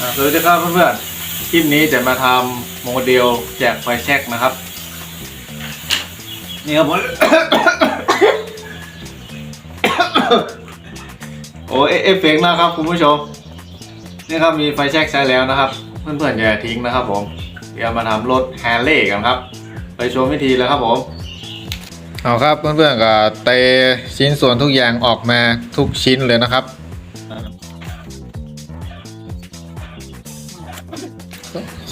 สวัสดีครับเพื่อนๆ คลิปนี้จะมาทำโมเดลแจกไฟแช็กนะครับ นี่ครับผมโอ้ยเอฟเฟกต์นะครับคุณผู้ชม นี่ครับมีไฟแช็กใช้แล้วนะครับ เพื่อนๆอย่าทิ้งนะครับผม เดี๋ยวมาทำรถแฮร์เลย์กันครับ ไปชมวิธีเลยครับผมเอาครับเพื่อนๆก็เตะชิ้นส่วนทุกอย่างออกมาทุกชิ้นเลยนะครับ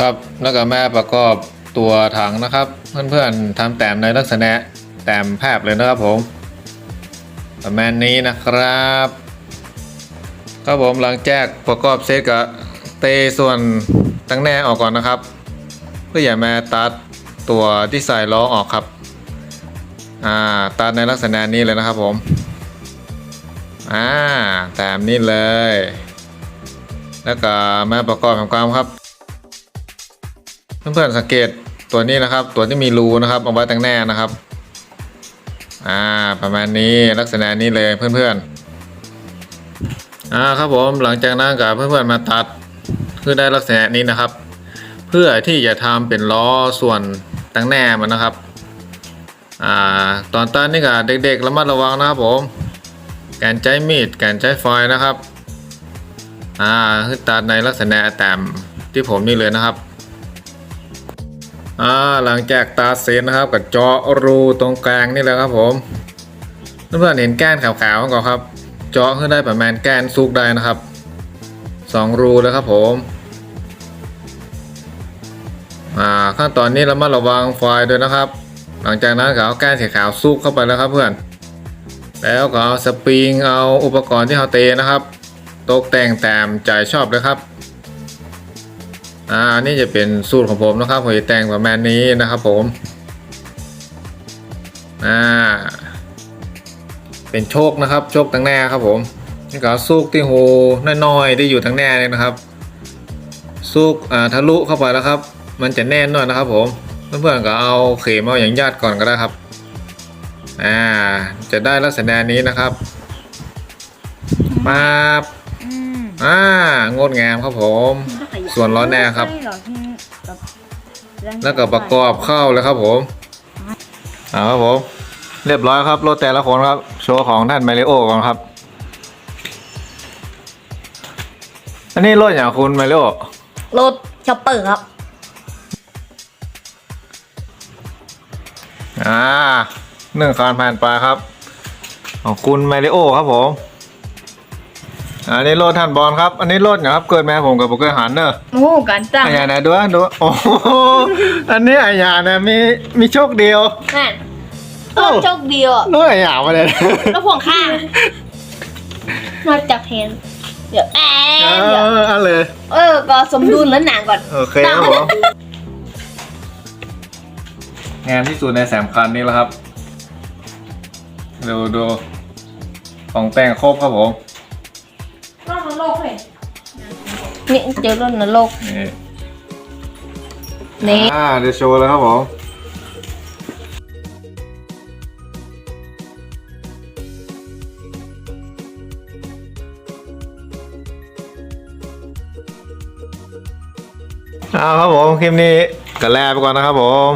ครับแล้วก็แมาประกอบตัวถังนะครับ เพื่อนๆทำแต้มในลักษณะแต้มภาพเลยนะครับผม ประมาณนี้นะครับครับผมหลังแจกประกอบเสร็จก็เตส่วนตั้งแน่ออกก่อนนะครับ เพื่ออย่ามาตัดตัวที่ใส่ล้อออกครับอ่าตัดในลักษณะนี้เลยนะครับผมอ่าแต้มนี้เลย แล้วก็มาประกอบทำความครับ เพื่อนๆสังเกตตัวนี้นะครับ ตัวที่มีรูนะครับเอาไว้ตั้งแน่นะครับอ่าประมาณนี้ลักษณะนี้เลยเพื่อนๆอ่าครับผมหลังจากนั้นกับเพื่อนๆมาตัดคือได้ลักษณะนี้นะครับ เพื่อที่จะทำเป็นล้อส่วนตั้งแน่มันนะครับอ่าตอนตัดนี่กับเด็กๆระมัดระวังนะครับผมการใช้มีดการใช้ไฟนะครับ อ่าคือตัดในลักษณะแต้มที่ผมนี่เลยนะครับอ่าหลังจากตาเสร็จนะครับกับจาะรูตรงกลางนี่แหละครับผมเพื่อนๆเห็นแก้นขาวๆก่อนครับเจาะขึ้นได้ประมาณแก้นซุกได้นะครับสองรูแล้วครับผมอ่าขั้นตอนนี้เรามาระวังไฟด้วยนะครับ หลังจากนั้นก็เอาแก้นสีขาวซุกเข้าไปแล้วครับเพื่อน แล้วก็เอาสปริงเอาอุปกรณ์ที่เราเตะนะครับ ตกแต่งแต้มใจชอบเลยครับอ่านี่จะเป็นสูตรของผมนะครับผมจะแต่งประมาณนี้นะครับผมอ่าเป็นโชคนะครับโชคตั้งแน่ครับผมนี่ก็ซูกที่หูน้อยๆที่อยู่ทั้งแน่เลยนะครับซูกอ่าทะลุเข้าไปแล้วครับ มันจะแน่นหน่อยนะครับผมเพื่อนๆก็เอาเข็มเอาอย่างญาติก่อนก็ได้ครับอ่าจะได้ลักษณะนี้นะครับมาบ อืมอ่างดงามครับผม ส่วนล้อแน่ครับใช่เหอที่แบบแล้วก็ประกอบเข้าเลยครับผมเอาครับผม เรียบร้อยครับรถแต่ละคนครับ โชว์ของท่านมาริโอก่อนครับ อันนี้รถอย่างคุณมาริโอรถช็อปเปอร์ครับ อ่าหนึ่งคันผ่านไปครับ ของคุณมาริโอครับผม อันนี้รถท่านบอลครับ อันนี้รถอย่างครับ เกิดแม่ผมกับผมเคยหันเนอะโอ้โหการตั้งไอ้ยาไหนดูดูโอ้โหอันนี้ไอ้ยาเนี่ยมีมีโชคเดียวนั่นเอ้าโชคเดียวอะรถไอ้ยามาเลยแล้วพ่วงข้างนอกจากเห็นเดี๋ยวแอเอร์เดี๋ยวอเอาเลยเออ ก็สมดุลแล้วหนังก่อน โอเคครับผมงานที่สุดในแสมคันนี้แล้วครับ ดูดูของแต่งครบครับผม รถนรกเลยนี่เจอรถนรก นี่นี่ อ่าเดี๋ยวโชว์แล้วครับผมเอาครับผมคลิปนี้ก็แลไปก่อนนะครับผม